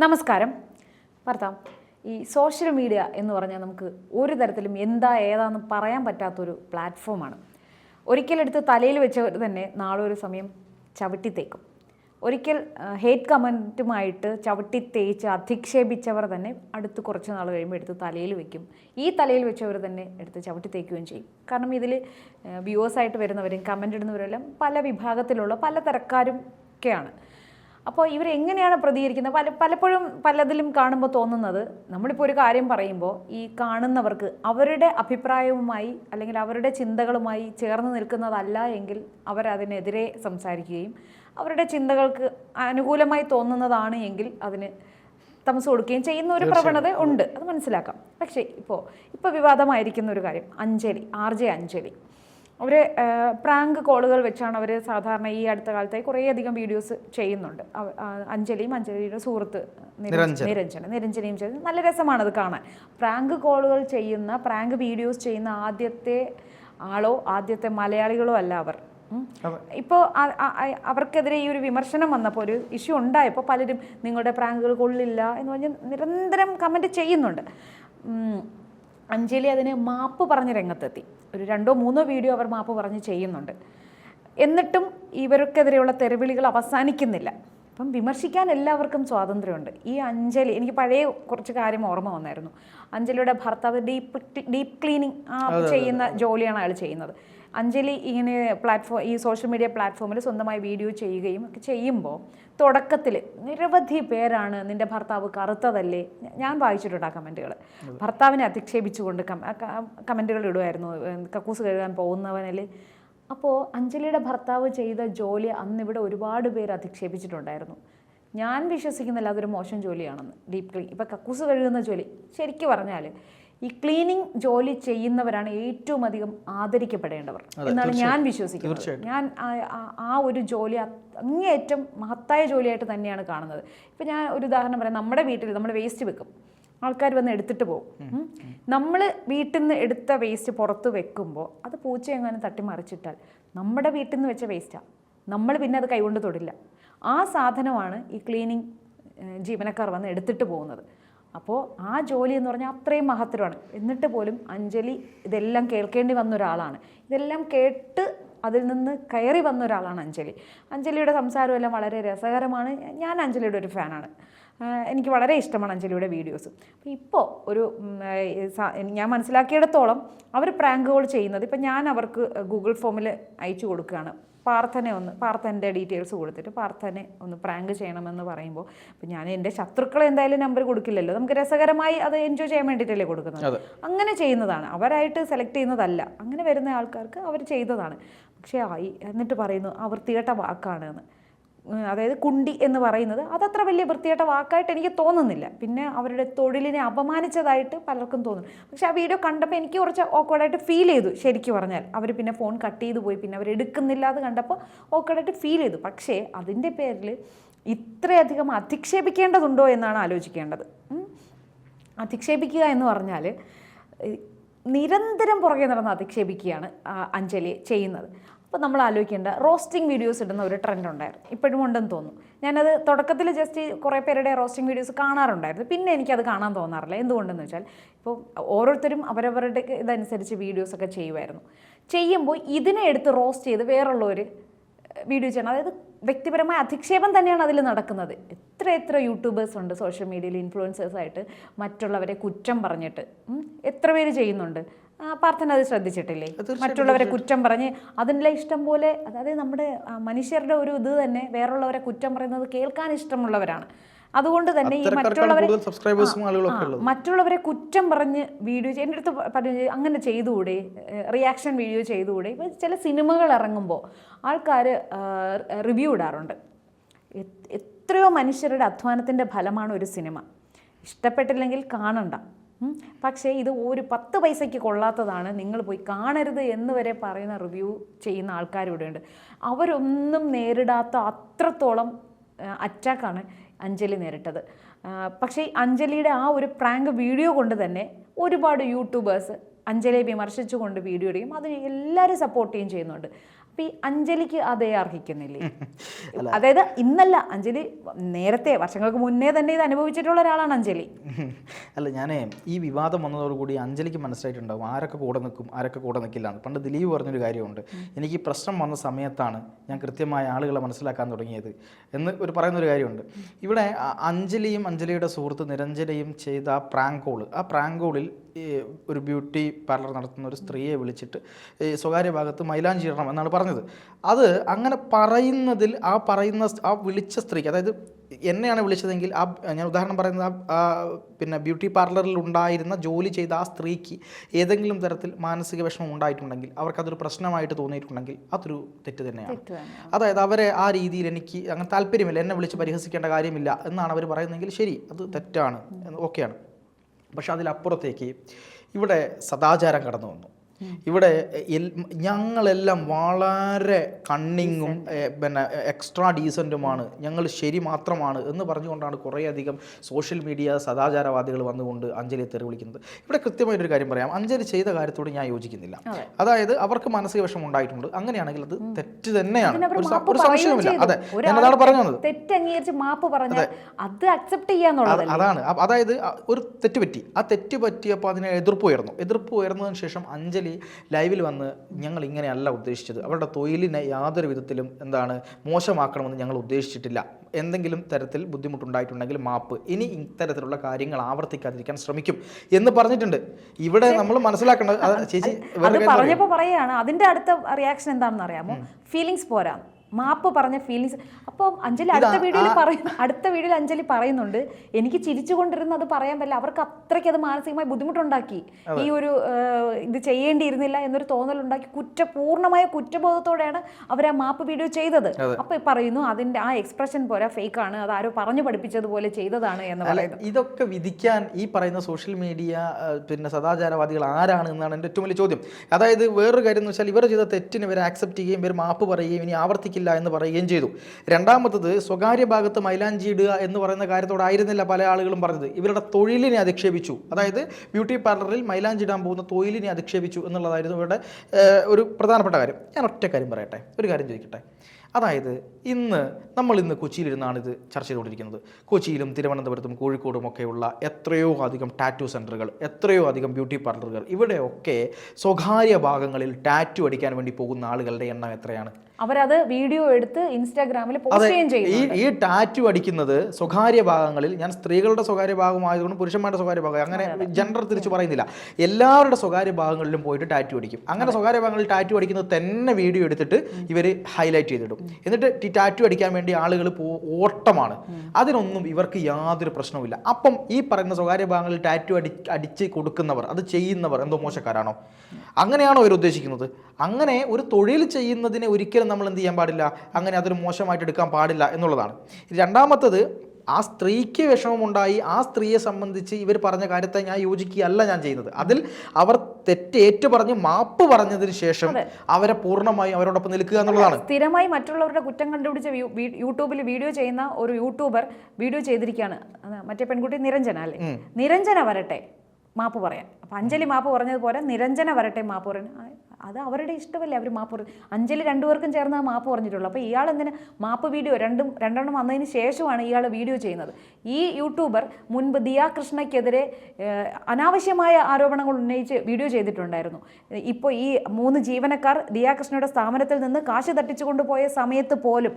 നമസ്കാരം. ഭർത്താവ് ഈ സോഷ്യൽ മീഡിയ എന്ന് പറഞ്ഞാൽ നമുക്ക് ഒരു തരത്തിലും എന്താ ഏതാന്ന് പറയാൻ പറ്റാത്തൊരു പ്ലാറ്റ്ഫോമാണ് ഒരിക്കലെടുത്ത് തലയിൽ വെച്ചവർ തന്നെ നാളെ ഒരു സമയം ചവിട്ടി തേക്കും ഒരിക്കൽ ഹേറ്റ് കമന്റുമായിട്ട് ചവിട്ടി തേച്ച് അധിക്ഷേപിച്ചവർ തന്നെ അടുത്ത് കുറച്ച് നാൾ കഴിയുമ്പോൾ എടുത്ത് തലയിൽ വെക്കും. ഈ തലയിൽ വെച്ചവർ തന്നെ എടുത്ത് ചവിട്ടി തേക്കുകയും ചെയ്യും. കാരണം ഇതിൽ വ്യൂവേഴ്സായിട്ട് വരുന്നവരും കമന്റ് ഇടുന്നവരെല്ലാം പല വിഭാഗത്തിലുള്ള പല തരക്കാരും ഒക്കെയാണ്. അപ്പോൾ ഇവരെങ്ങനെയാണ് പ്രതികരിക്കുന്നത്? പല പലപ്പോഴും പലതിലും കാണുമ്പോൾ തോന്നുന്നത് നമ്മളിപ്പോൾ ഒരു കാര്യം പറയുമ്പോൾ ഈ കാണുന്നവർക്ക് അവരുടെ അഭിപ്രായവുമായി അല്ലെങ്കിൽ അവരുടെ ചിന്തകളുമായി ചേർന്ന് നിൽക്കുന്നതല്ല എങ്കിൽ അവരതിനെതിരെ സംസാരിക്കുകയും അവരുടെ ചിന്തകൾക്ക് അനുകൂലമായി തോന്നുന്നതാണ് എങ്കിൽ അതിന് തമസ് കൊടുക്കുകയും ചെയ്യുന്ന ഒരു പ്രവണത ഉണ്ട്. അത് മനസ്സിലാക്കാം. പക്ഷേ ഇപ്പോൾ ഇപ്പോൾ വിവാദമായിരിക്കുന്ന ഒരു കാര്യം. Anjali R J Anjali. അവർ പ്രാങ്ക് കോളുകൾ വെച്ചാണ് അവർ സാധാരണ ഈ അടുത്ത കാലത്തായി കുറേയധികം വീഡിയോസ് ചെയ്യുന്നുണ്ട്. അഞ്ജലിയും അഞ്ജലിയുടെ സുഹൃത്ത് നിരഞ്ജന നിരഞ്ജന. നിരഞ്ജനയും ചെയ്ത് നല്ല രസമാണ് അത് കാണാൻ. പ്രാങ്ക് കോളുകൾ ചെയ്യുന്ന പ്രാങ്ക് വീഡിയോസ് ചെയ്യുന്ന ആദ്യത്തെ ആളോ ആദ്യത്തെ മലയാളികളോ അല്ല അവർ. ഇപ്പോൾ അവർക്കെതിരെ ഈ ഒരു വിമർശനം വന്നപ്പോൾ ഒരു ഇഷ്യൂ ഉണ്ടായപ്പോൾ പലരും നിങ്ങളുടെ പ്രാങ്കുകൾ കൊള്ളില്ല എന്ന് പറഞ്ഞ് നിരന്തരം കമന്റ് ചെയ്യുന്നുണ്ട്. അഞ്ജലി അതിന് മാപ്പ് പറഞ്ഞ് രംഗത്തെത്തി. ഒരു രണ്ടോ മൂന്നോ വീഡിയോ അവർ മാപ്പ് പറഞ്ഞ് ചെയ്യുന്നുണ്ട്. എന്നിട്ടും ഇവർക്കെതിരെയുള്ള തെരുവിളികൾ അവസാനിക്കുന്നില്ല. അപ്പം വിമർശിക്കാൻ എല്ലാവർക്കും സ്വാതന്ത്ര്യമുണ്ട്. ഈ അഞ്ജലി എനിക്ക് പഴയ കുറച്ച് കാര്യം ഓർമ്മ വന്നായിരുന്നു. അഞ്ജലിയുടെ ഭർത്താവ് ഡീപ്പ് ഡീപ്പ് ക്ലീനിങ് ചെയ്യുന്ന ജോലിയാണ് അയാൾ ചെയ്യുന്നത്. അഞ്ജലി ഇങ്ങനെ പ്ലാറ്റ്ഫോം ഈ സോഷ്യൽ മീഡിയ പ്ലാറ്റ്ഫോമിൽ സ്വന്തമായി വീഡിയോ ചെയ്യുകയും ഒക്കെ ചെയ്യുമ്പോൾ തുടക്കത്തിൽ നിരവധി പേരാണ് നിന്റെ ഭർത്താവ് കറുത്തതല്ലേ? ഞാൻ വായിച്ചിട്ടുണ്ട് ആ കമന്റുകൾ. ഭർത്താവിനെ അധിക്ഷേപിച്ചുകൊണ്ട് കമന്റുകൾ ഇടുമായിരുന്നു. കക്കൂസ് കഴുകാൻ പോകുന്നവനിൽ അപ്പോൾ അഞ്ജലിയുടെ ഭർത്താവ് ചെയ്ത ജോലി അന്ന് അന്നിവിടെ ഒരുപാട് പേര് അധിക്ഷേപിച്ചിട്ടുണ്ടായിരുന്നു. ഞാൻ വിശ്വസിക്കുന്നില്ല അതൊരു മോശം ജോലിയാണെന്ന്. ഡീപ് ക്ലീൻ ഇപ്പം കക്കൂസ് കഴുകുന്ന ജോലി. ശരിക്കും പറഞ്ഞാൽ ഈ ക്ലീനിങ് ജോലി ചെയ്യുന്നവരാണ് ഏറ്റവും അധികം ആദരിക്കപ്പെടേണ്ടവർ. എന്നാണ് ഞാൻ വിശ്വസിക്കുന്നത്. ഞാൻ ആ- ഒരു ജോലി അങ്ങേയറ്റം മഹത്തായ ജോലിയായിട്ട് തന്നെയാണ് കാണുന്നത്. ഇപ്പം ഞാൻ ഒരു ഉദാഹരണം പറയാം. നമ്മുടെ വീട്ടിൽ നമ്മൾ വേസ്റ്റ് വെക്കും. ആൾക്കാർ വന്ന് എടുത്തിട്ട് പോകും. നമ്മൾ വീട്ടിൽ നിന്ന് എടുത്ത വേസ്റ്റ് പുറത്ത് വെക്കുമ്പോൾ അത് പൂച്ച എങ്ങാനും തട്ടി മറിച്ചിട്ടാൽ നമ്മുടെ വീട്ടിൽ നിന്ന് വെച്ച വേസ്റ്റാണ് നമ്മൾ പിന്നെ അത് കൈകൊണ്ട് തൊടില്ല. ആ സാധനമാണ് ഈ ക്ലീനിങ് ജീവനക്കാർ വന്ന് എടുത്തിട്ട് പോകുന്നത്. അപ്പോൾ ആ ജോലി എന്ന് പറഞ്ഞാൽ അത്രയും മഹത്തരമാണ്. എന്നിട്ട് പോലും അഞ്ജലി ഇതെല്ലാം കേൾക്കേണ്ടി വന്ന ഒരാളാണ്. ഇതെല്ലാം കേട്ട് അതിൽ നിന്ന് കയറി വന്ന ഒരാളാണ് അഞ്ജലി. അഞ്ജലിയുടെ സംസാരമെല്ലാം വളരെ രസകരമാണ്. ഞാൻ അഞ്ജലിയുടെ ഒരു ഫാനാണ് എനിക്ക് വളരെ ഇഷ്ടമാണ് അഞ്ജലിയുടെ വീഡിയോസ്. അപ്പോൾ ഇപ്പോൾ ഒരു ഞാൻ മനസ്സിലാക്കിയിടത്തോളം അവർ പ്രാങ്കുകൾ ചെയ്യുന്നത് ഇപ്പം ഞാൻ അവർക്ക് ഗൂഗിൾ ഫോമിൽ അയച്ചു കൊടുക്കുകയാണ്. പാർത്ഥനെ ഒന്ന് പാർത്ഥന്റെ ഡീറ്റെയിൽസ് കൊടുത്തിട്ട് പാർത്ഥനെ ഒന്ന് പ്രാങ്ക് ചെയ്യണമെന്ന് പറയുമ്പോൾ അപ്പം ഞാൻ എന്റെ ശത്രുക്കളെ എന്തായാലും നമ്പർ കൊടുക്കില്ലല്ലോ. നമുക്ക് രസകരമായി അത് എൻജോയ് ചെയ്യാൻ വേണ്ടിയിട്ടല്ലേ കൊടുക്കുന്നത്? അങ്ങനെ ചെയ്യുന്നതാണ്. അവരായിട്ട് സെലക്ട് ചെയ്യുന്നതല്ല. അങ്ങനെ വരുന്ന ആൾക്കാർക്ക് അവർ ചെയ്തതാണ്. പക്ഷേ ആയി എന്നിട്ട് പറയുന്നു ആ വൃത്തികെട്ട വാക്കാണ് എന്ന്. അതായത് കുണ്ടി എന്ന് പറയുന്നത് അതത്ര വലിയ വൃത്തികെട്ട വാക്കായിട്ട് എനിക്ക് തോന്നുന്നില്ല. പിന്നെ അവരുടെ തൊഴിലിനെ അപമാനിച്ചതായിട്ട് പലർക്കും തോന്നും. പക്ഷെ ആ വീഡിയോ കണ്ടപ്പോൾ എനിക്ക് കുറച്ച് ഓക്കേഡായിട്ട് ഫീൽ ചെയ്തു ശരിക്കും പറഞ്ഞാൽ. അവർ പിന്നെ ഫോൺ കട്ട് ചെയ്തു പോയി പിന്നെ അവർ എടുക്കുന്നില്ല എന്ന് കണ്ടപ്പോൾ ഓക്കേഡായിട്ട് ഫീൽ ചെയ്തു. പക്ഷേ അതിന്റെ പേരിൽ ഇത്രയധികം അധിക്ഷേപിക്കേണ്ടതുണ്ടോ എന്നാണ് ആലോചിക്കേണ്ടത്. അധിക്ഷേപിക്കുക എന്ന് പറഞ്ഞാൽ നിരന്തരം പുറകെ നടന്ന് അധിക്ഷേപിക്കുകയാണ് അഞ്ജലി ചെയ്യുന്നത്. അപ്പോൾ നമ്മൾ ആലോചിക്കേണ്ട റോസ്റ്റിംഗ് വീഡിയോസ് ഇടുന്ന ഒരു ട്രെൻഡ് ഉണ്ടായിരുന്നു. ഇപ്പോഴും ഉണ്ടെന്ന് തോന്നുന്നു. ഞാനത് തുടക്കത്തിൽ ജസ്റ്റ് കുറേ പേരുടെ റോസ്റ്റിംഗ് വീഡിയോസ് കാണാറുണ്ടായിരുന്നു. പിന്നെ എനിക്കത് കാണാൻ തോന്നാറില്ല. എന്തുകൊണ്ടെന്ന് വെച്ചാൽ ഇപ്പോൾ ഓരോരുത്തരും അവരവരുടെ ഇതനുസരിച്ച് വീഡിയോസൊക്കെ ചെയ്യുമായിരുന്നു. ചെയ്യുമ്പോൾ ഇതിനെ എടുത്ത് റോസ്റ്റ് ചെയ്ത് വേറുള്ളവർ വീഡിയോ ചെയ്യണം. അതായത് വ്യക്തിപരമായ അധിക്ഷേപം തന്നെയാണ് അതിൽ നടക്കുന്നത്. എത്ര എത്ര യൂട്യൂബേഴ്സ് ഉണ്ട് സോഷ്യൽ മീഡിയയിൽ ഇൻഫ്ലുവൻസേഴ്സായിട്ട് മറ്റുള്ളവരെ കുറ്റം പറഞ്ഞിട്ട്. എത്ര പേര് ചെയ്യുന്നുണ്ട്. പാർത്ഥന അത് ശ്രദ്ധിച്ചിട്ടില്ലേ? മറ്റുള്ളവരെ കുറ്റം പറഞ്ഞ് അതിന്റെ ഇഷ്ടം പോലെ അതായത് നമ്മുടെ മനുഷ്യരുടെ ഒരു ഇത് തന്നെ വേറുള്ളവരെ കുറ്റം പറയുന്നത് കേൾക്കാൻ ഇഷ്ടമുള്ളവരാണ്. അതുകൊണ്ട് തന്നെ ഈ മറ്റുള്ളവരെ മറ്റുള്ളവരെ കുറ്റം പറഞ്ഞ് വീഡിയോ എന്റെ അടുത്ത് പറഞ്ഞു അങ്ങനെ ചെയ്തുകൂടെ? Reaction video ചെയ്തുകൂടെ? ഇപ്പം ചില സിനിമകൾ ഇറങ്ങുമ്പോൾ ആൾക്കാർ റിവ്യൂ ഇടാറുണ്ട്. എത്രയോ മനുഷ്യരുടെ അധ്വാനത്തിന്റെ ഫലമാണ് ഒരു സിനിമ. ഇഷ്ടപ്പെട്ടില്ലെങ്കിൽ കാണണ്ട. പക്ഷേ ഇത് ഒരു പത്ത് പൈസയ്ക്ക് കൊള്ളാത്തതാണ്. നിങ്ങൾ പോയി കാണരുത് എന്ന് വരെ പറയുന്ന റിവ്യൂ ചെയ്യുന്ന ആൾക്കാർ ഇവിടെയുണ്ട് അവരൊന്നും നേരിടാത്ത അത്രത്തോളം അറ്റാക്കാണ് അഞ്ജലി നേരിട്ടത്. പക്ഷേ അഞ്ജലിയുടെ ആ ഒരു പ്രാങ്ക് വീഡിയോ കൊണ്ട് തന്നെ ഒരുപാട് യൂട്യൂബേഴ്സ് അഞ്ജലിയെ വിമർശിച്ചുകൊണ്ട് വീഡിയോ ഇടുകയും അതിന് എല്ലാവരും സപ്പോർട്ട് ചെയ്യുകയും ചെയ്യുന്നുണ്ട്. ഈ അഞ്ജലിക്ക് അതേ അർഹിക്കുന്നില്ലേ? അതായത് ഇന്നല്ല അഞ്ജലി നേരത്തെ വർഷങ്ങൾക്ക് മുന്നേ തന്നെ ഇത് അനുഭവിച്ചിട്ടുള്ള ഒരാളാണ് അഞ്ജലി. അല്ല ഞാൻ ഈ വിവാദം വന്നതോടുകൂടി അഞ്ജലിക്ക് മനസ്സിലായിട്ടുണ്ടാവും ആരൊക്കെ കൂടെ നിൽക്കും ആരൊക്കെ കൂടെ നിൽക്കില്ല എന്ന്. പണ്ട് ദിലീപ് പറഞ്ഞൊരു കാര്യമുണ്ട്. എനിക്ക് പ്രശ്നം വന്ന സമയത്താണ് ഞാൻ കൃത്യമായ ആളുകളെ മനസ്സിലാക്കാൻ തുടങ്ങിയത് എന്ന് ഒരു പറയുന്നൊരു കാര്യമുണ്ട്. ഇവിടെ അഞ്ജലിയും അഞ്ജലിയുടെ സുഹൃത്ത് നിരഞ്ജനയും ചെയ്ത ആ പ്രാങ്ക് കോൾ ആ പ്രാങ്ക് കോളിൽ ഒരു ബ്യൂട്ടി പാർലർ നടത്തുന്ന ഒരു സ്ത്രീയെ വിളിച്ചിട്ട് ഈ സ്വകാര്യ ഭാഗത്ത് മൈലാഞ്ചി ഇടണം എന്നാണ് പറഞ്ഞത്. അത് അങ്ങനെ പറയുന്നതിൽ ആ പറയുന്ന ആ വിളിച്ച സ്ത്രീക്ക് അതായത് എന്നെയാണ് വിളിച്ചതെങ്കിൽ ആ ഞാൻ ഉദാഹരണം പറയുന്നത് ആ- പിന്നെ ബ്യൂട്ടി പാർലറിൽ ഉണ്ടായിരുന്ന ജോലി ചെയ്ത ആ സ്ത്രീക്ക് ഏതെങ്കിലും തരത്തിൽ മാനസിക വിഷമം ഉണ്ടായിട്ടുണ്ടെങ്കിൽ അവർക്കതൊരു പ്രശ്നമായിട്ട് തോന്നിയിട്ടുണ്ടെങ്കിൽ അതൊരു തെറ്റ് തന്നെയാണ്. അതായത് അവരെ ആ രീതിയിൽ എനിക്ക് അങ്ങനെ താല്പര്യമില്ല എന്നെ വിളിച്ച് പരിഹസിക്കേണ്ട കാര്യമില്ല എന്നാണ് അവർ പറയുന്നതെങ്കിൽ ശരി അത് തെറ്റാണ് ഓക്കെയാണ്. പക്ഷെ അതിലപ്പുറത്തേക്ക് ഇവിടെ സദാചാരം കടന്നു വന്നു. ഇവിടെ ഞങ്ങളെല്ലാം വളരെ കണ്ണിങ്ങും പിന്നെ എക്സ്ട്രാ ഡീസന്റുമാണ് ഞങ്ങൾ ശരി മാത്രമാണ് എന്ന് പറഞ്ഞുകൊണ്ടാണ് കുറേയധികം സോഷ്യൽ മീഡിയ സദാചാരവാദികൾ വന്നുകൊണ്ട് അഞ്ജലിയെ തെറി വിളിക്കുന്നത്. ഇവിടെ കൃത്യമായിട്ടൊരു കാര്യം പറയാം. അഞ്ജലി ചെയ്ത കാര്യത്തോട് ഞാൻ യോജിക്കുന്നില്ല. അതായത് അവർക്ക് മാനസിക വിഷമം ഉണ്ടായിട്ടുണ്ട്. അങ്ങനെയാണെങ്കിൽ അത് തെറ്റ് തന്നെയാണ്. ഒരു സംശയവുമില്ല. അതെ ഞാനതാണ് ഞാൻ അതാണ് പറഞ്ഞു തെറ്റ് മാപ്പ് പറഞ്ഞാൽ അത്. അക്സെപ്റ്റ് അത് അതാണ്. അതായത് ഒരു തെറ്റ് പറ്റി. ആ തെറ്റ് പറ്റിയപ്പോൾ അതിനെ എതിർപ്പ് ഉയർന്നു. എതിർപ്പ് ഉയർന്നതിന് ശേഷം അഞ്ജലി ലൈവിൽ വന്ന് ഞങ്ങൾ ഇങ്ങനെയല്ല ഉദ്ദേശിച്ചത്. അവരുടെ തൊഴിലിനെ യാതൊരു വിധത്തിലും എന്താണ് മോശമാക്കണമെന്ന് ഞങ്ങൾ ഉദ്ദേശിച്ചിട്ടില്ല. എന്തെങ്കിലും തരത്തിൽ ബുദ്ധിമുട്ടുണ്ടായിട്ടുണ്ടെങ്കിൽ മാപ്പ്. ഇനി ഇത്തരത്തിലുള്ള കാര്യങ്ങൾ ആവർത്തിക്കാതിരിക്കാൻ ശ്രമിക്കും എന്ന് പറഞ്ഞിട്ടുണ്ട്. ഇവിടെ നമ്മൾ മനസ്സിലാക്കേണ്ടത് ചേച്ചി. പറഞ്ഞപ്പോൾ പറയുകയാണ് അതിന്റെ അടുത്ത റിയാക്ഷൻ എന്താണെന്ന് അറിയാമോ? ഫീലിങ്സ് പോരാ. മാപ്പ് പറഞ്ഞ ഫീലിങ്സ് അപ്പം അഞ്ജലി അടുത്ത വീഡിയോയിൽ പറയുന്നു അടുത്ത വീഡിയോയിൽ അഞ്ജലി പറയുന്നുണ്ട് എനിക്ക് ചിരിച്ചുകൊണ്ടിരുന്ന അത് പറയാൻ പറ്റില്ല. അവർക്ക് അത്രയ്ക്ക് അത് മാനസികമായി ബുദ്ധിമുട്ടുണ്ടാക്കി. ഈ ഒരു ഇത് ചെയ്യേണ്ടിയിരുന്നില്ല എന്നൊരു തോന്നലുണ്ടാക്കി. കുറ്റ പൂർണമായ കുറ്റബോധത്തോടെയാണ് അവർ ആ മാപ്പ് വീഡിയോ ചെയ്തത്. അപ്പൊ പറയുന്നു അതിന്റെ ആ എക്സ്പ്രഷൻ പോലെ ഫേക്ക് ആണ്. അത് ആരോ പറഞ്ഞു പഠിപ്പിച്ചതുപോലെ ചെയ്തതാണ് എന്ന് പറയുന്നത് ഇതൊക്കെ വിധിക്കാൻ ഈ പറയുന്ന സോഷ്യൽ മീഡിയ പിന്നെ സദാചാരവാദികൾ ആരാണ് എന്നാണ് എന്റെ ഏറ്റവും വലിയ ചോദ്യം. അതായത് വേറൊരു കാര്യം എന്ന് വെച്ചാൽ ഇവർ ചെയ്ത തെറ്റിന് ഇവർ ആക്സെപ്റ്റ് ചെയ്യുകയും ഇവർ മാപ്പ് പറയുകയും ഇനി ആവർത്തിക്കില്ല എന്ന് പറയുകയും ചെയ്തു. രണ്ടാമത്തത് സ്വകാര്യ ഭാഗത്ത് മൈലാഞ്ചി ഇടുക എന്ന് പറയുന്ന കാര്യത്തോടായിരുന്നില്ല പല ആളുകളും പറഞ്ഞത്. ഇവരുടെ തൊഴിലിനെ അധിക്ഷേപിച്ചു. അതായത് ബ്യൂട്ടി പാർലറിൽ മൈലാഞ്ചി ഇടാൻ പോകുന്ന തൊഴിലിനെ അധിക്ഷേപിച്ചു എന്നുള്ളതായിരുന്നു ഇവരുടെ ഒരു പ്രധാനപ്പെട്ട കാര്യം. ഞാൻ ഒറ്റ കാര്യം പറയട്ടെ. ഒരു കാര്യം ചോദിക്കട്ടെ. അതായത് ഇന്ന് നമ്മൾ ഇന്ന് കൊച്ചിയിലിരുന്നാണ് ഇത് ചർച്ച ചെയ്തുകൊണ്ടിരിക്കുന്നത്. കൊച്ചിയിലും തിരുവനന്തപുരത്തും കോഴിക്കോടും ഒക്കെയുള്ള എത്രയോ അധികം ടാറ്റു സെന്ററുകൾ എത്രയോ അധികം ബ്യൂട്ടി പാർലറുകൾ ഇവിടെയൊക്കെ സ്വകാര്യ ഭാഗങ്ങളിൽ ടാറ്റു അടിക്കാൻ വേണ്ടി പോകുന്ന ആളുകളുടെ എണ്ണം എത്രയാണ്? അവരത് വീഡിയോ എടുത്ത് ഇൻസ്റ്റാഗ്രാമിൽ പോസ്റ്റ് ചെയ്യും ഈ ഈ ടാറ്റു അടിക്കുന്നത് സ്വകാര്യ ഭാഗങ്ങളിൽ ഞാൻ സ്ത്രീകളുടെ സ്വകാര്യ ഭാഗമായതുകൊണ്ട് പുരുഷന്മാരുടെ സ്വകാര്യ ഭാഗം അങ്ങനെ ജെൻഡർ തിരിച്ച് പറയുന്നില്ല. എല്ലാവരുടെ സ്വകാര്യ ഭാഗങ്ങളിലും പോയിട്ട് ടാറ്റു അടിക്കും. അങ്ങനെ സ്വകാര്യ ഭാഗങ്ങളിൽ ടാറ്റു അടിക്കുന്നത് തന്നെ വീഡിയോ എടുത്തിട്ട് ഇവർ ഹൈലൈറ്റ് ചെയ്തിടും. എന്നിട്ട് ഈ ടാറ്റു അടിക്കാൻ വേണ്ടി ആളുകൾ ഓട്ടമാണ്. അതിനൊന്നും ഇവർക്ക് യാതൊരു പ്രശ്നവുമില്ല. അപ്പം ഈ പറയുന്ന സ്വകാര്യ ഭാഗങ്ങളിൽ ടാറ്റു അടി അടിച്ച് കൊടുക്കുന്നവർ അത് ചെയ്യുന്നവർ എന്തോ മോശക്കാരാണോ? അങ്ങനെയാണോ ഇവർ ഉദ്ദേശിക്കുന്നത്? അങ്ങനെ ഒരു തൊഴിൽ ചെയ്യുന്നതിനെ ഒരിക്കലും നമ്മൾ എന്ത് ചെയ്യാൻ പാടില്ല? അങ്ങനെ അതൊരു മോശമായിട്ട് എടുക്കാൻ പാടില്ല എന്നുള്ളതാണ്. രണ്ടാമത്തത് ആ സ്ത്രീക്ക് വിഷമമുണ്ടായി ആ സ്ത്രീയെ സംബന്ധിച്ച് ഇവർ പറഞ്ഞ കാര്യത്തെ ഞാൻ യോജിക്കുകയല്ല ഞാൻ ചെയ്യുന്നത്. അതിൽ അവർ തെറ്റേറ്റു പറഞ്ഞ് മാപ്പ് പറഞ്ഞതിന് ശേഷം അവരെ പൂർണമായും അവരോടൊപ്പം നിൽക്കുക എന്നുള്ളതാണ്. സ്ഥിരമായി മറ്റുള്ളവരുടെ കുറ്റം കണ്ടുപിടിച്ച് യൂട്യൂബിൽ വീഡിയോ ചെയ്യുന്ന ഒരു യൂട്യൂബർ വീഡിയോ ചെയ്തിരിക്കുകയാണ്. മറ്റേ പെൺകുട്ടി നിരഞ്ജന അല്ലേ? നിരഞ്ജന വരട്ടെ മാപ്പ് പറയാൻ. അപ്പം അഞ്ജലി മാപ്പ് പറഞ്ഞതുപോലെ നിരഞ്ജന വരട്ടെ മാപ്പ് പറയാൻ. അത് അവരുടെ ഇഷ്ടമല്ലേ? അവർ മാപ്പ് അഞ്ചിൽ രണ്ടുപേർക്കും ചേർന്ന് ആ മാപ്പ് പറഞ്ഞിട്ടുള്ളൂ. അപ്പോൾ ഇയാൾ എന്തിനാ മാപ്പ് വീഡിയോ രണ്ടും രണ്ടെണ്ണം വന്നതിന് ശേഷമാണ് ഇയാൾ വീഡിയോ ചെയ്യുന്നത്. ഈ യൂട്യൂബർ മുൻപ് ദിയാ കൃഷ്ണയ്ക്കെതിരെ അനാവശ്യമായ ആരോപണങ്ങൾ ഉന്നയിച്ച് വീഡിയോ ചെയ്തിട്ടുണ്ടായിരുന്നു. ഇപ്പോൾ ഈ മൂന്ന് ജീവനക്കാർ ദിയാ കൃഷ്ണയുടെ സ്ഥാപനത്തിൽ നിന്ന് കാശ് തട്ടിച്ചു കൊണ്ടുപോയ സമയത്ത് പോലും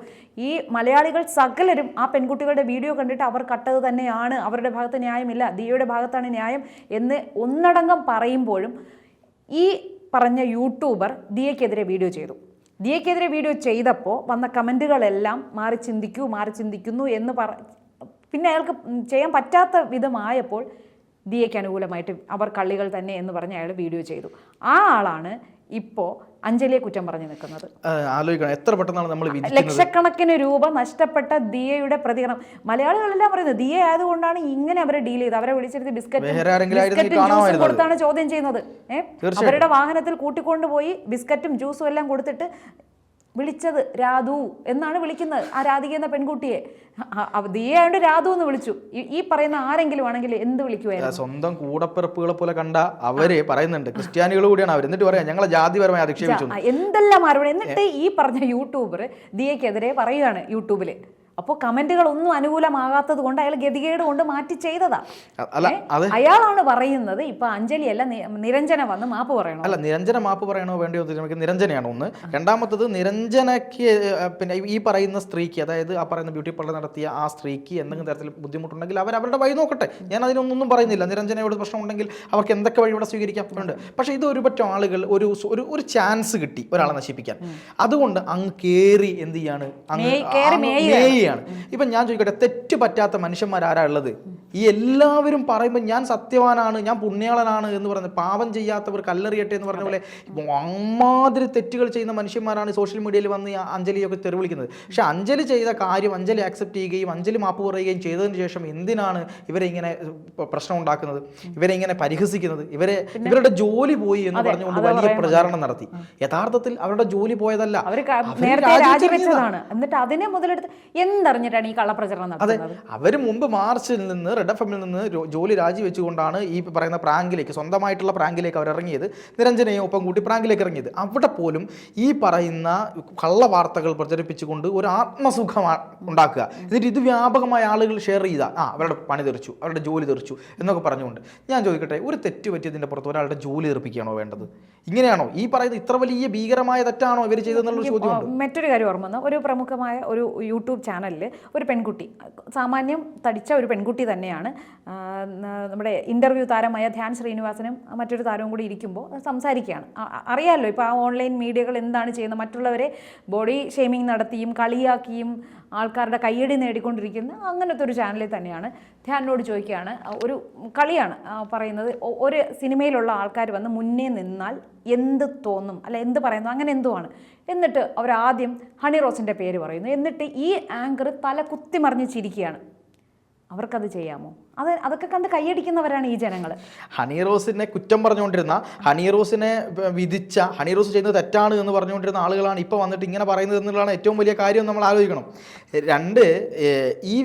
ഈ മലയാളികൾ സകലരും ആ പെൺകുട്ടികളുടെ വീഡിയോ കണ്ടിട്ട് അവർ കട്ടത് തന്നെയാണ് അവരുടെ ഭാഗത്ത് ന്യായമില്ല ദിയയുടെ ഭാഗത്താണ് ന്യായം എന്ന് ഒന്നടങ്കം പറയുമ്പോഴും ഈ പറഞ്ഞ യൂട്യൂബർ ദിയക്കെതിരെ വീഡിയോ ചെയ്തു. ദിയക്കെതിരെ വീഡിയോ ചെയ്തപ്പോൾ വന്ന കമന്റുകളെല്ലാം മാറി ചിന്തിക്കൂ മാറി ചിന്തിക്കുന്നു എന്ന് പറ പിന്നെ അയാൾക്ക് ചെയ്യാൻ പറ്റാത്ത വിധമായപ്പോൾ ദിയയ്ക്ക് അനുകൂലമായിട്ട് അവർ കള്ളികൾ തന്നെ എന്ന് പറഞ്ഞ് അയാൾ വീഡിയോ ചെയ്തു. ആ ആളാണ് ഇപ്പോൾ അഞ്ജലിയെ കുറ്റം പറഞ്ഞു നിൽക്കുന്നത്. ആലോചിക്കണം. എത്ര പെട്ടെന്നാണ് നമ്മൾ ലക്ഷക്കണക്കിന് രൂപ നഷ്ടപ്പെട്ട ദിയയുടെ പ്രതികരണം. മലയാളികളെല്ലാം പറയുന്നത് ദിയ ആയതുകൊണ്ടാണ് ഇങ്ങനെ അവരെ ഡീൽ ചെയ്ത് അവരെ വിളിച്ചിരുത്തി ബിസ്ക്കറ്റും ജ്യൂസും കൊടുത്താണ് ചോദ്യം ചെയ്യുന്നത്. അവരുടെ വാഹനത്തിൽ കൂട്ടിക്കൊണ്ടുപോയി ബിസ്ക്കറ്റും ജ്യൂസും എല്ലാം കൊടുത്തിട്ട് വിളിച്ചത് രാധു എന്നാണ് വിളിക്കുന്നത്. ആ രാധിക എന്ന പെൺകുട്ടിയെ. ആ രാധു എന്ന് വിളിച്ചു. ഈ- പറയുന്ന ആരെങ്കിലും ആണെങ്കിൽ എന്ത് വിളിക്കുമായിരുന്നു സ്വന്തം കൂടപ്പിറപ്പുകളെ പോലെ കണ്ട അവർ പറയുന്നുണ്ട്. ക്രിസ്ത്യാനികൾ കൂടിയാണ്. അവർ എന്നിട്ട് പറയാം ഞങ്ങളെ ജാതിപരമായി അധിക്ഷേപിച്ചു എന്തെല്ലാം മറുപടി എന്നിട്ട് ഈ പറഞ്ഞ യൂട്യൂബർ ദിയക്കെതിരെ പറയുകയാണ് യൂട്യൂബിൽ അപ്പോൾ കമന്റുകൾ ഒന്നും അനുകൂലമാകാത്തത് കൊണ്ട് അയാൾ ഗതികേട് കൊണ്ട് മാറ്റി ചെയ്തതാ. അല്ല ഏ? അയാളാണ് പറയുന്നത് ഇപ്പൊ അഞ്ജലി അല്ല നിരഞ്ജന വന്ന് മാപ്പ് പറയണോ? അല്ല നിരഞ്ജന മാപ്പ് പറയണോ വേണ്ടിയോ നമുക്ക് നിരഞ്ജനയാണ് ഒന്ന്. രണ്ടാമത്തത് നിരഞ്ജനയ്ക്ക് പിന്നെ ഈ പറയുന്ന സ്ത്രീക്ക് അതായത് ആ പറയുന്ന ബ്യൂട്ടി പാർലർ നടത്തിയ ആ സ്ത്രീക്ക് എന്തെങ്കിലും തരത്തിൽ ബുദ്ധിമുട്ടുണ്ടെങ്കിൽ അവർ അവരുടെ വഴി നോക്കട്ടെ. ഞാൻ അതിനൊന്നും പറയുന്നില്ല. നിരഞ്ജനയോട് പ്രശ്നം ഉണ്ടെങ്കിൽ അവർക്ക് എന്തൊക്കെ വഴി ഇവിടെ സ്വീകരിക്കാൻ ഉണ്ട്. പക്ഷേ ഇത് ഒരുപറ്റം ആളുകൾ ഒരു ഒരു ഒരു ചാൻസ് കിട്ടി ഒരാളെ നശിപ്പിക്കാൻ. അതുകൊണ്ട് അങ്ങ് കയറി എന്ത് ചെയ്യാണ്? അങ്ങ് മേയുകയാണ് ഇപ്പം ഞാൻ ചോദിക്കട്ടെ തെറ്റ് പറ്റാത്ത മനുഷ്യന്മാർ ആരാ ഉള്ളത്? ഈ എല്ലാവരും പറയുമ്പോൾ ഞാൻ സത്യവാനാണ് ഞാൻ പുണ്യാളനാണ് എന്ന് പറഞ്ഞ് പാപം ചെയ്യാത്തവർ കല്ലെറിയട്ടെ എന്ന് പറഞ്ഞ പോലെ അമ്മാതിരി തെറ്റുകൾ ചെയ്യുന്ന മനുഷ്യന്മാരാണ് സോഷ്യൽ മീഡിയയിൽ വന്ന് അഞ്ജലിയൊക്കെ തെറി വിളിക്കുന്നത്. പക്ഷേ അഞ്ജലി ചെയ്ത കാര്യം അഞ്ജലി ആക്സെപ്റ്റ് ചെയ്യുകയും അഞ്ജലി മാപ്പ് പറയുകയും ചെയ്തതിന് ശേഷം എന്തിനാണ് ഇവരെ ഇങ്ങനെ പ്രശ്നം ഉണ്ടാക്കുന്നത്? ഇവരെ ഇങ്ങനെ പരിഹസിക്കുന്നത്? ഇവരെ ഇവരുടെ ജോലി പോയി എന്ന് പറഞ്ഞുകൊണ്ട് വലിയ പ്രചാരണം നടത്തി. യഥാർത്ഥത്തിൽ അവരുടെ ജോലി പോയതല്ല. അവർ നേരത്തെ രാജിവെച്ചതാണ്. രാജിവെച്ചതാണ് എന്നിട്ട് അതിനെ മുതലെടുത്ത് എന്തറിഞ്ഞിട്ടാണ് ഈ കള്ളപ്രചരണം നടത്തുന്നത്. അവർ മുമ്പ് മാർച്ചിൽ നിന്ന് റെഡ് എഫ് എമ്മിൽ നിന്ന് ജോലി രാജിവെച്ചുകൊണ്ടാണ് ഈ പറയുന്ന പ്രാങ്കിലേക്ക് സ്വന്തമായിട്ടുള്ള പ്രാങ്കിലേക്ക് അവർ ഇറങ്ങിയത് നിരഞ്ജനയും ഒപ്പം കൂട്ടി പ്രാങ്കിലേക്ക് ഇറങ്ങിയത്. അവിടെ പോലും ഈ പറയുന്ന കള്ള വാർത്തകൾ പ്രചരിപ്പിച്ചുകൊണ്ട് ഒരു ആത്മസുഖം ഉണ്ടാക്കുക. എന്നിട്ട് ഇത് വ്യാപകമായ ആളുകൾ ഷെയർ ചെയ്താൽ ആ അവരുടെ പണി തെറിച്ചു അവരുടെ ജോലി തെറിച്ചു എന്നൊക്കെ പറഞ്ഞുകൊണ്ട്. ഞാൻ ചോദിക്കട്ടെ ഒരു തെറ്റ് പറ്റിയതിന്റെ പുറത്ത് ഒരാളുടെ ജോലി തെറിപ്പിക്കുകയാണോ വേണ്ടത്? ഇങ്ങനെയാണോ? ഈ പറയുന്ന ഇത്ര വലിയ ഭീകരമായ തെറ്റാണോ ഇവർ ചെയ്തതെന്നുള്ള ആ, മറ്റൊരു കാര്യം ഓർമ്മ ഒരു പ്രമുഖമായ ഒരു യൂട്യൂബ് ചാനലിൽ ഒരു പെൺകുട്ടി. സാമാന്യം തടിച്ച ഒരു പെൺകുട്ടി തന്നെയാണ്. നമ്മുടെ ഇന്റർവ്യൂ താരമായ ധ്യാൻ ശ്രീനിവാസനും മറ്റൊരു താരവും കൂടി ഇരിക്കുമ്പോൾ സംസാരിക്കുകയാണ്. അറിയാമല്ലോ ഇപ്പോൾ ആ ഓൺലൈൻ മീഡിയകൾ എന്താണ് ചെയ്യുന്നത്? മറ്റുള്ളവരെ ബോഡി ഷെയ്മിങ് നടത്തിയും കളിയാക്കിയും ആൾക്കാരുടെ കയ്യടി നേടിക്കൊണ്ടിരിക്കുന്ന അങ്ങനത്തെ ഒരു ചാനലിൽ തന്നെയാണ്. ധ്യാനോട് ചോദിക്കുകയാണ് ഒരു കളിയാണ് പറയുന്നത് ഒരു സിനിമയിലുള്ള ആൾക്കാർ വന്ന് മുന്നേ നിന്നാൽ എന്ത് തോന്നും? അല്ല എന്ത് പറയുന്നു? അങ്ങനെ എന്തുമാണ് എന്നിട്ട് അവർ ആദ്യം ഹണി റോസിന്റെ പേര് പറയുന്നു. എന്നിട്ട് ഈ ആങ്കർ തല കുത്തിമറിഞ്ഞ് ചിരിക്കുകയാണ്. അവർക്കത് ചെയ്യാമോ? അത് അതൊക്കെ കണ്ട് കൈയടിക്കുന്നവരാണ് ഈ ജനങ്ങൾ. ഹണി റോസിനെ കുറ്റം പറഞ്ഞുകൊണ്ടിരുന്ന ഹണി റോസിനെ വിധിച്ച ഹണി റോസ് ചെയ്യുന്നത് തെറ്റാണ് എന്ന് പറഞ്ഞുകൊണ്ടിരുന്ന ആളുകളാണ് ഇപ്പോൾ വന്നിട്ട് ഇങ്ങനെ പറയുന്നത് എന്നുള്ളതാണ് ഏറ്റവും വലിയ കാര്യം നമ്മൾ ആലോചിക്കണം. രണ്ട് ഈ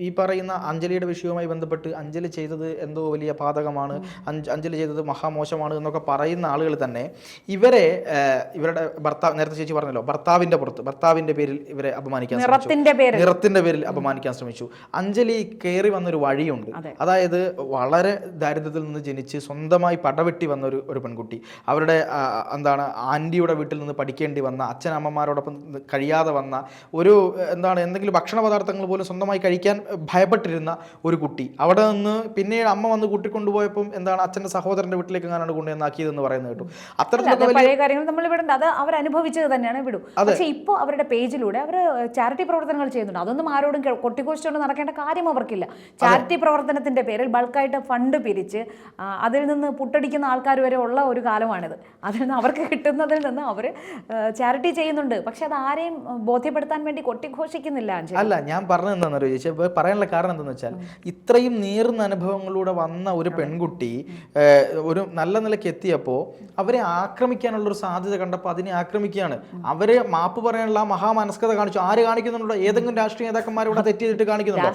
ഈ- പറയുന്ന അഞ്ജലിയുടെ വിഷയവുമായി ബന്ധപ്പെട്ട് അഞ്ജലി ചെയ്തത് എന്തോ വലിയ പാതകമാണ് അഞ്ജലി ചെയ്തത് മഹാമോശമാണ് എന്നൊക്കെ പറയുന്ന ആളുകൾ തന്നെ ഇവരെ ഇവരുടെ ഭർത്താവ് നേരത്തെ ചേച്ചി പറഞ്ഞല്ലോ ഭർത്താവിന്റെ പുറത്ത് ഭർത്താവിന്റെ പേരിൽ ഇവരെ അപമാനിക്കാൻ നിറത്തിന്റെ പേരിൽ അപമാനിക്കാൻ ശ്രമിച്ചു. അഞ്ജലി കയറി വന്നൊരു വഴിയുണ്ട്. അതായത് വളരെ ദാരിദ്ര്യത്തിൽ നിന്ന് ജനിച്ച് സ്വന്തമായി പടവെട്ടി വന്ന ഒരു ഒരു പെൺകുട്ടി. അവരുടെ എന്താണ് ആന്റിയുടെ വീട്ടിൽ നിന്ന് പഠിക്കേണ്ടി വന്ന അച്ഛനമ്മമാരോടൊപ്പം കഴിയാതെ വന്ന ഒരു എന്താണ് എന്തെങ്കിലും ഭക്ഷണ പദാർത്ഥങ്ങൾ പോലും സ്വന്തമായി കഴിക്കാൻ ഭയപ്പെട്ടിരുന്ന ഒരു കുട്ടി. അവിടെ നിന്ന് പിന്നീട് അമ്മ വന്ന് കൂട്ടിക്കൊണ്ടുപോയപ്പം എന്താണ് അച്ഛന്റെ സഹോദരന്റെ വീട്ടിലേക്ക് എങ്ങാനാണ് കൊണ്ടുവന്നാക്കിയതെന്ന് പറയുന്നത് കേട്ടു. അല്ല, അത്തരത്തിലൊക്കെ അത് അവർ തന്നെയാണ് വിടും. പക്ഷേ ഇപ്പോൾ അവരുടെ പേജിലൂടെ അവർ ചാരിറ്റി പ്രവർത്തനങ്ങൾ ചെയ്യുന്നുണ്ട്. അതൊന്നും ആരോടും കൊട്ടിക്കോശിച്ചുകൊണ്ട് നടക്കേണ്ട കാര്യം അവർക്കില്ല ചാരിറ്റി പ്രവർത്തനത്തിന്റെ പേരിൽ ബൾക്കായിട്ട് ഫണ്ട് പിരിച്ച് അതിൽ നിന്ന് പുട്ടടിക്കുന്ന ആൾക്കാർ വരെ ഉള്ള ഒരു കാലമാണിത്. അതിൽ നിന്ന് അവർക്ക് കിട്ടുന്നതിൽ നിന്ന് അവർ ചാരിറ്റി ചെയ്യുന്നുണ്ട്. പക്ഷെ അത് ആരെയും ബോധ്യപ്പെടുത്താൻ വേണ്ടി കൊട്ടിഘോഷിക്കുന്നില്ല അല്ല ഞാൻ പറഞ്ഞത് എന്താണെന്ന് ചോദിച്ചാൽ പറയാനുള്ള കാരണം എന്താണെന്ന് വെച്ചാൽ ഇത്രയും നേർന്ന അനുഭവങ്ങളിലൂടെ വന്ന ഒരു പെൺകുട്ടി ഒരു നല്ല നിലയ്ക്ക് എത്തിയപ്പോൾ അവരെ ആക്രമിക്കാനുള്ള ഒരു സാധ്യത കണ്ടപ്പോൾ അതിനെ ആക്രമിക്കുകയാണ്. അവരെ മാപ്പ് പറയാനുള്ള മഹാമനസ്കത കാണിച്ചു. ആര് കാണിക്കുന്നുണ്ടോ? ഏതെങ്കിലും രാഷ്ട്രീയ നേതാക്കന്മാരോട് തെറ്റ് ചെയ്തിട്ട് കാണിക്കുന്നുണ്ടോ?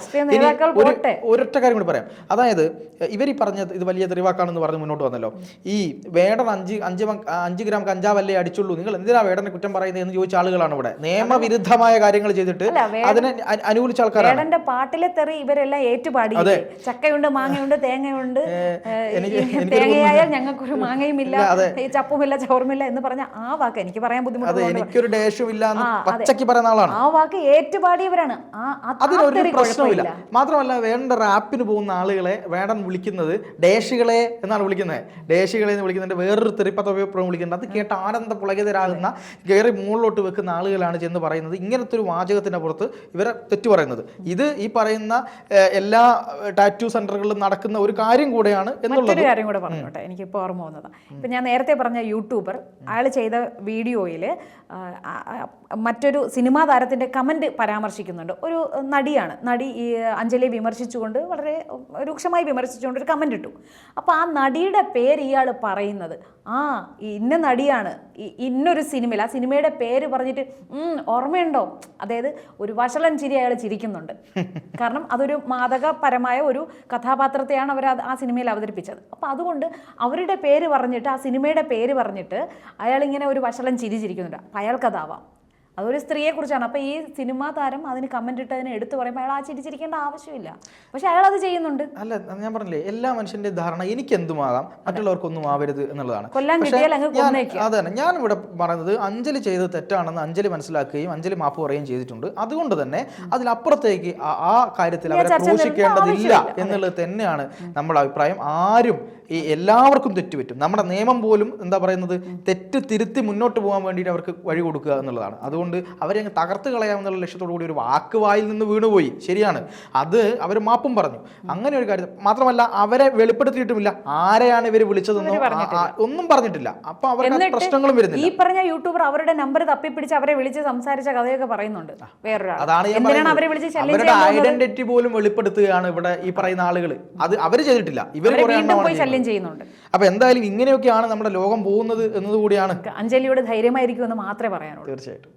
ഒരൊറ്റ കാര്യം കൂടി പറയാം. അതായത് ഇവർ ഈ പറഞ്ഞത് ഇത് വലിയ തെറിവാക്കാണെന്ന് പറഞ്ഞ് മുന്നോട്ട് വന്നല്ലോ. ഈ വേടൻ അഞ്ച് അഞ്ച് അഞ്ച് ഗ്രാം കഞ്ചാവല്ലേ അടിച്ചുള്ളൂ. നിങ്ങൾ എന്തിനാ വേടനെ കുറ്റം പറയുന്നത് എന്ന് ചോദിച്ച ആളുകളാണ് ഇവിടെ. നിയമവിരുദ്ധമായ കാര്യങ്ങൾ ചെയ്തിട്ട് അതിനെ അനുകൂലിച്ച ആൾക്കാരാണ്. പാട്ടിലെ തെറി ഇവരെല്ലാം ഏറ്റുപാടി ചക്കയുണ്ട് മാങ്ങയുണ്ട് തേങ്ങയുണ്ട്. തേങ്ങയായാൽ ഞങ്ങൾക്കൊരു മാങ്ങയും ഇല്ല, ചപ്പുമില്ല ചോറുമില്ല എന്ന് പറഞ്ഞ ആ വാക്ക് എനിക്ക് പറയാൻ ബുദ്ധിമുട്ട് എനിക്കൊരു ഡേഷും ഇല്ല അതെ. പറയുന്ന ആളാണ്. ആ വാക്ക് ഏറ്റുപാടിയവരാണ്. അതിനൊരു. മാത്രമല്ല വേണ്ട റാപ്പിന് പോകുന്ന ആളുകളെ വേടൻ വിളിക്കുന്നത് ദേശികളെ എന്നാണ് വിളിക്കുന്നത്. ദേശികളെ എന്ന് വിളിക്കുന്നതിന്റെ വേറൊരു തെറിപ്പത്തപ്പുറം വിളിക്കുന്നുണ്ട്. അത് കേട്ട് ആനന്ദ പുളകിതരാകുന്ന കയറി മുകളിലോട്ട് വെക്കുന്ന ആളുകളാണ് ചെന്ന് പറയുന്നത്. ഇങ്ങനത്തെ ഒരു വാചകത്തിന്റെ പുറത്ത് ഇവരെ തെറ്റു പറയുന്നത്. ഇത് ഈ പറയുന്ന എല്ലാ ടാറ്റു സെന്ററുകളിലും നടക്കുന്ന ഒരു കാര്യം കൂടെയാണ് എന്നുള്ളത്. കാര്യം കൂടെ പറഞ്ഞോട്ടെ. എനിക്കിപ്പോൾ ഓർമ്മ വന്നതാണ് ഇപ്പം ഞാൻ നേരത്തെ പറഞ്ഞ യൂട്യൂബർ അയാൾ ചെയ്ത വീഡിയോയിൽ മറ്റൊരു സിനിമാ താരത്തിന്റെ കമന്റ് പരാമർശിക്കുന്നുണ്ട്. ഒരു നടിയാണ്. നടി ഈ അഞ്ജലി അഞ്ജലിയെ വിമർശിച്ചുകൊണ്ട് വളരെ രൂക്ഷമായി വിമർശിച്ചുകൊണ്ട് ഒരു കമന്റ് ഇട്ടു. അപ്പോൾ ആ നടിയുടെ പേര് ഇയാൾ പറയുന്നത് ആ ഇന്ന നടിയാണ്. ഇന്നൊരു സിനിമയിൽ ആ സിനിമയുടെ പേര് പറഞ്ഞിട്ട് ഓർമ്മയുണ്ടോ? അതായത് ഒരു വഷളൻ ചിരി അയാൾ ചിരിക്കുന്നുണ്ട്. കാരണം അതൊരു മാതകപരമായ ഒരു കഥാപാത്രത്തെയാണ് അവർ ആ സിനിമയിൽ അവതരിപ്പിച്ചത്. അപ്പോൾ അതുകൊണ്ട് അവരുടെ പേര് പറഞ്ഞിട്ട് ആ സിനിമയുടെ പേര് പറഞ്ഞിട്ട് അയാളിങ്ങനെ ഒരു വഷളൻ ചിരി ചിരിക്കുന്നുണ്ട്. അപ്പം അയാൾക്കതാവാം. അതൊരു സ്ത്രീയെക്കുറിച്ചാണ്. അപ്പോൾ ഈ സിനിമാ താരം അതിന് കമന്റ് ഇട്ടതിനെ എടുത്തു പറയുമ്പോൾ അയാൾ ആ ചിരിച്ചിരിക്കേണ്ട ആവശ്യമില്ല. പക്ഷെ അയാൾ അത് ചെയ്യുന്നുണ്ട്. അല്ല ഞാൻ പറഞ്ഞില്ലേ എല്ലാ മനുഷ്യന്റെ ധാരണ എനിക്ക് എന്തുമാകാം മറ്റുള്ളവർക്കൊന്നും ആവരുത് എന്നുള്ളതാണ്. അങ്ങ് ഞാൻ- ഇവിടെ പറയുന്നത് അഞ്ജലി ചെയ്തത് തെറ്റാണെന്ന് അഞ്ജലി മനസ്സിലാക്കുകയും അഞ്ജലി മാപ്പ് പറയുകയും ചെയ്തിട്ടുണ്ട്. അതുകൊണ്ട് തന്നെ അതിലപ്പുറത്തേക്ക് ആ- കാര്യത്തിൽ അവരെ ക്രൂശിക്കേണ്ടതില്ല എന്നുള്ളത് തന്നെയാണ് നമ്മുടെ അഭിപ്രായം. ആരും ഈ എല്ലാവർക്കും തെറ്റ് പറ്റും നമ്മുടെ നിയമം പോലും എന്താ പറയുന്നത്? തെറ്റ് തിരുത്തി മുന്നോട്ട് പോകാൻ വേണ്ടിയിട്ട് അവർക്ക് വഴി കൊടുക്കുക എന്നുള്ളതാണ്. അതുകൊണ്ട് അവരെ അങ്ങ് തകർത്ത് കളയാമെന്നുള്ള ലക്ഷ്യത്തോടു കൂടി ഒരു വാക്ക് വായിൽ നിന്ന് വീണുപോയി. ശരിയാണ്. അത് അവർ മാപ്പും പറഞ്ഞു. അങ്ങനെ ഒരു കാര്യം മാത്രമല്ല അവരെ വെളിപ്പെടുത്തിയിട്ടുമില്ല. ആരെയാണ് ഇവർ വിളിച്ചതെന്നോ ഒന്നും പറഞ്ഞിട്ടില്ല. അപ്പൊ അവരുടെ പ്രശ്നങ്ങളും വരുന്നില്ല. ഈ പറഞ്ഞ യൂട്യൂബർ അവരുടെ നമ്പർ തപ്പിപ്പിടിച്ച് അവരെ വിളിച്ച് സംസാരിച്ച കഥയൊക്കെ പറയുന്നുണ്ട് വേറൊരാൾ. അതാണ് അവരുടെ ഐഡന്റിറ്റി പോലും വെളിപ്പെടുത്തുകയാണ് ഇവിടെ ഈ പറയുന്ന ആളുകൾ അത് അവർ ചെയ്തിട്ടില്ല. ഇവർ ശല്യം ചെയ്യുന്നുണ്ട്. അപ്പൊ എന്തായാലും ഇങ്ങനെയൊക്കെയാണ് നമ്മുടെ ലോകം പോകുന്നത് എന്നതുകൂടിയാണ് അഞ്ജലിയുടെ ധൈര്യമായിരിക്കും എന്ന് മാത്രമേ പറയാനുള്ളൂ. തീർച്ചയായിട്ടും.